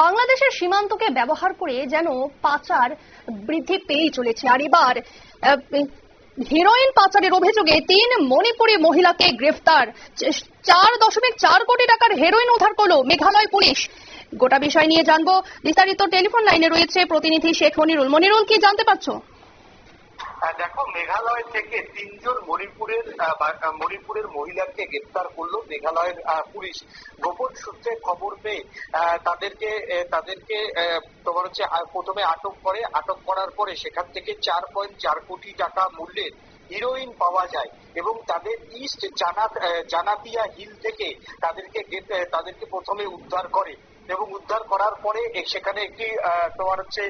বাংলাদেশের সীমান্তকে ব্যবহার করে যেন পাচার বৃদ্ধি পেয়েই চলেছে। আর এবার হেরোইন পাচারের অভিযোগে তিন মণিপুরী মহিলাকে গ্রেফতার। চার দশমিক চার কোটি টাকার হেরোইন উদ্ধার করল মেঘালয় পুলিশ। গোটা বিষয় নিয়ে জানব। বিস্তারিত টেলিফোন লাইনে রয়েছে প্রতিনিধি শেখ মনিরুল। মনিরুল, কি জানতে পারছ? দেখো, মেঘালয় থেকে তিনজন মণিপুরের মণিপুরের মহিলাকে গ্রেপ্তার করল মেঘালয়ের পুলিশ। গোপন সূত্রে খবর পেয়ে তাদেরকে তাদেরকে তোমার হচ্ছে প্রথমে আটক করে, আটক করার পরে সেখান থেকে চার পয়েন্ট চার কোটি টাকা মূল্যের হিরোইন পাওয়া যায়। এবং তাদের ইস্ট জানাত জানাতিয়া হিল থেকে তাদেরকে তাদেরকে প্রথমে উদ্ধার করে এবং উদ্ধার করার পরে সেখানে একটি তোমার হচ্ছে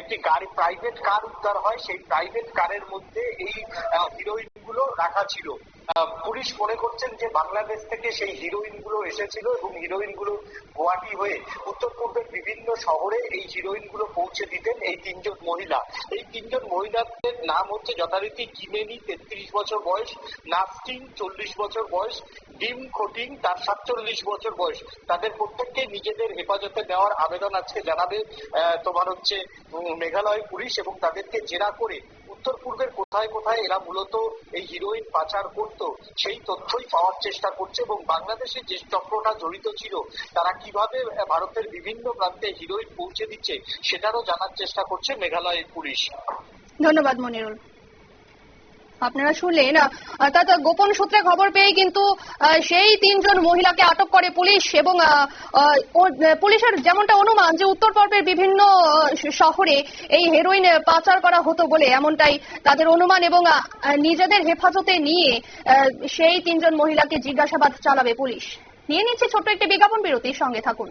একটি গাড়ি প্রাইভেট কার উদ্ধার হয়। সেই প্রাইভেট কারের মধ্যে এই হিরোইনগুলো রাখা ছিল। পুলিশ মনে করছেন যে বাংলাদেশ থেকে সেই হিরোইনগুলো এসেছিল এবং হিরোইনগুলো গুয়াহাটি হয়ে উত্তর পূর্বের বিভিন্ন শহরে এই হিরোইনগুলো পৌঁছে দিতেন এই তিনজন মহিলা। এই তিনজন মহিলাদের নাম হচ্ছে যথারীতি কিমেনি, তেত্রিশ বছর বয়স নাস্টিন চল্লিশ বছর বয়স, ডিম খটিং তার সাতচল্লিশ বছর বয়স। তাদের প্রত্যেককে নিজেদের হেফাজতে নেওয়ার আবেদন আজকে জানাবে তোমার হচ্ছে মেঘালয় পুলিশ এবং তাদেরকে জেরা করে উত্তর পূর্বের কোথায় কোথায় এরা মূলত এই হিরোইন পাচার করত, সেই তথ্যই পাওয়ার চেষ্টা করছে এবং বাংলাদেশে যে চক্রটা জড়িত ছিল, তারা কীভাবে ভারতের বিভিন্ন প্রান্তে হিরোইন পৌঁছে দিচ্ছে, সেটারও জানার চেষ্টা করছে মেঘালয় পুলিশ। ধন্যবাদ মনিরুল। আপনারা শুনলেন অর্থাৎ গোপন সূত্রে খবর পেয়ে কিন্তু সেই তিনজন মহিলাকে আটক করে পুলিশ এবং পুলিশের যেমনটা অনুমান যে উত্তর পর্বের বিভিন্ন শহরে এই হেরোইন পাচার করা হতো বলে এমনটাই তাদের অনুমান এবং নিজেদের হেফাজতে নিয়ে সেই তিনজন মহিলাকে জিজ্ঞাসাবাদ চালাবে পুলিশ। নিয়ে নিচ্ছে ছোট্ট একটি বিজ্ঞাপন বিরতির সঙ্গে থাকুন।